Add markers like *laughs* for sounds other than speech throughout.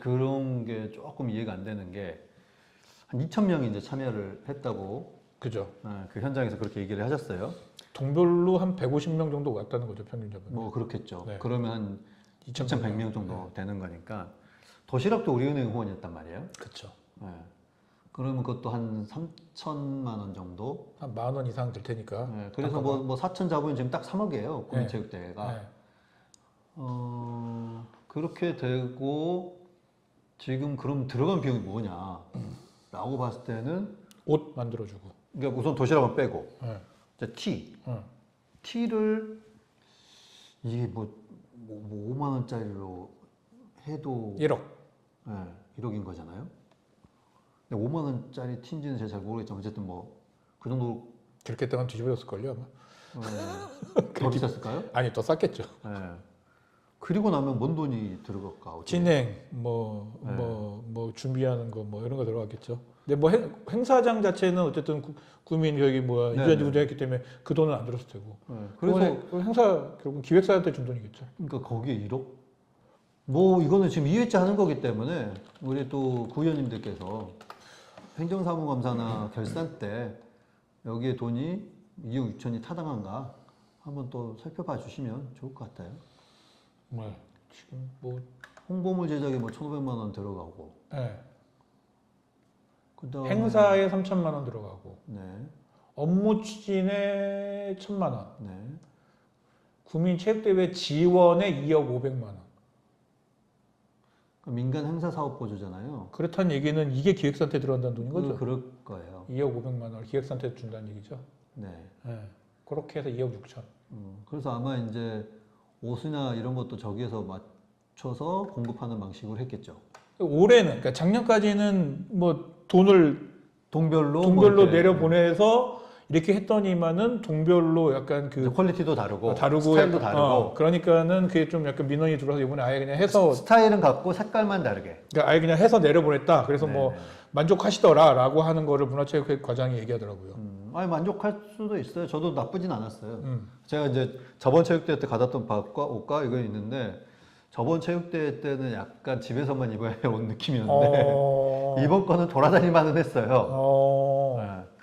그런 게 조금 이해가 안 되는 게 한 2천 명이 이제 참여를 했다고 그죠. 어, 그 현장에서 그렇게 얘기를 하셨어요. 동별로 한 150명 정도 왔다는 거죠 평균적으로. 뭐 그렇겠죠. 네. 그러면 한 2,100명 정도 되는 거니까 도시락도 우리은행 후원이었단 말이에요. 그렇죠. 예. 그러면 그것도 한 3천만 원 정도. 한 만 원 이상 될 테니까. 예, 그래서 뭐, 뭐 4천 잡으면 지금 딱 3억이에요. 네. 국민체육대회가. 네. 어, 그렇게 되고 지금 그럼 들어간 비용이 뭐냐? 라고 봤을 때는 옷 만들어주고. 그러니까 우선 도시락은 빼고 네. 이제 티. 어. 티를 이게 뭐, 뭐, 뭐 5만 원짜리로 해도 1억. 예, 1억인 거잖아요. 근데 5만 원짜리 티인지는 제가 잘 모르겠지만 어쨌든 뭐 그 정도 그렇게 했다간 뒤집어졌을걸요 아마. 어, *laughs* 더 비쌌을까요? 아니 더 쌌겠죠. 예. 그리고 나면 뭔 돈이 들어갈까? 어떻게? 진행 뭐 네. 뭐 뭐 준비하는 거 뭐 이런 거 들어갔겠죠. 근데 뭐 행, 행사장 자체는 어쨌든 구, 국민 여기 뭐야 네, 유엔 네. 구제했기 때문에 그 돈은 안 들었을 테고. 예, 그래서 그래서 행사 결국 기획사한테 준 돈이겠죠. 그러니까 거기에 1억? 뭐 이거는 지금 2회차 하는 거기 때문에 우리 또 구의원님들께서 행정사무감사나 결산 때 여기에 돈이 2억 6천이 타당한가 한번 또 살펴봐 주시면 좋을 것 같아요. 네. 지금 뭐 홍보물 제작에 뭐 1,500만 원 들어가고 네. 그다음에 행사에 3천만 원 들어가고 네. 업무 추진에 1천만 원, 네. 국민 체육대회 지원에 2억 500만 원. 그 민간 행사 사업 보조잖아요. 그렇다는 얘기는 이게 기획사한테 들어간다는 돈인 거죠. 그, 그럴 거예요. 2억 500만 원을 기획사한테 준다는 얘기죠. 네. 네. 그렇게 해서 2억 6천. 음, 그래서 아마 이제 옷이나 이런 것도 저기에서 맞춰서 공급하는 방식으로 했겠죠. 올해는 그러니까 작년까지는 뭐 돈을 동별로 동별로 뭐 이렇게 내려 보내서 이렇게 했더니만은 동별로 약간 그 퀄리티도 다르고, 다르고 스타일도 약간- 다르고 어, 그러니까는 그게 좀 약간 민원이 들어와서 이번에 아예 그냥 해서 스타일은 같고 색깔만 다르게. 그러니까 아예 그냥 해서 내려보냈다. 그래서 뭐 네. 만족하시더라라고 하는 거를 문화체육 과장이 얘기하더라고요. 음, 아니 만족할 수도 있어요. 저도 나쁘진 않았어요. 음. 제가 이제 저번 체육대회 때 가졌던 밥과 옷과 이거 있는데 저번 체육대회 때는 약간 집에서만 입어야 *laughs* 할옷 느낌이었는데 어... 이번 거는 돌아다니만은 했어요. 어... 네.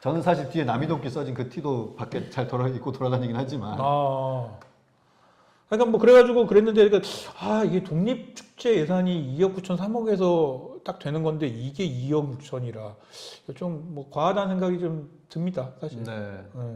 저는 사실 뒤에 남이동기 써진 그 티도 밖에 잘 돌아 입고 돌아다니긴 하지만 아. 그러니까 뭐 그래가지고 그랬는데 그러니까 아 이게 독립 축제 예산이 2억 9천 3억에서 딱 되는 건데 이게 2억 6천이라 좀 뭐 과하다는 생각이 좀 듭니다 사실. 네. 네.